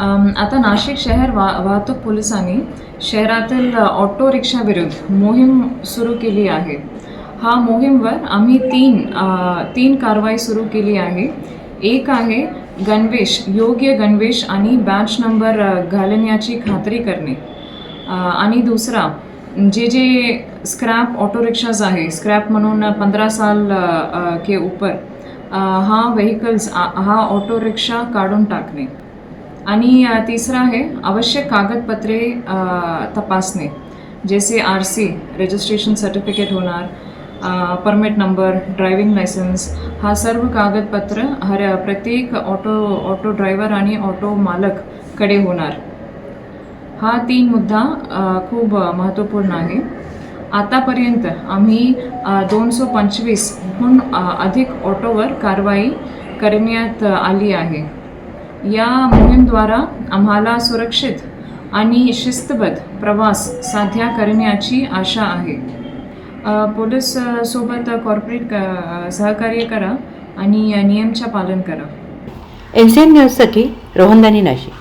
आता नाशिक शहर वा वाहतूक पोलिसांनी शहरातील अ, ऑटो रिक्षाविरुद्ध मोहीम सुरू केली आहे. हा मोहीमवर आम्ही तीन तीन कारवाई सुरू केली आहे. एक आहे गणवेश योग्य गणवेश आणि बॅच नंबर घालण्याची खात्री करणे. आणि दुसरा जे जे स्क्रॅप ऑटो रिक्षाज आहे स्क्रॅप म्हणून पंधरा साल के ऊपर हा व्हेकल्स हा ऑटो रिक्षा काढून टाकणे. आणि तिसरा आहे आवश्यक कागदपत्रे तपासणे. जैसे आर सी रजिस्ट्रेशन सर्टिफिकेट होणार परमिट नंबर ड्रायव्हिंग लायसन्स हा सर्व कागदपत्र हर प्रत्येक ऑटो ऑटो ड्रायव्हर आणि ऑटो मालककडे होणार. हा तीन मुद्दा खूप महत्त्वपूर्ण आहे. आतापर्यंत आम्ही दोनशे पंचवीसहून अधिक ऑटोवर कारवाई करण्यात आली आहे. या मोहीमद्वारा आम्हाला सुरक्षित आणि शिस्तबद्ध प्रवास साध्य करण्याची आशा आहे. पोलीस सोबत कॉर्पोरेट क- सहकार्य करा आणि नियमच्या पालन करा. एन सी एन न्यूजसाठी रोहनदानी नाशिक.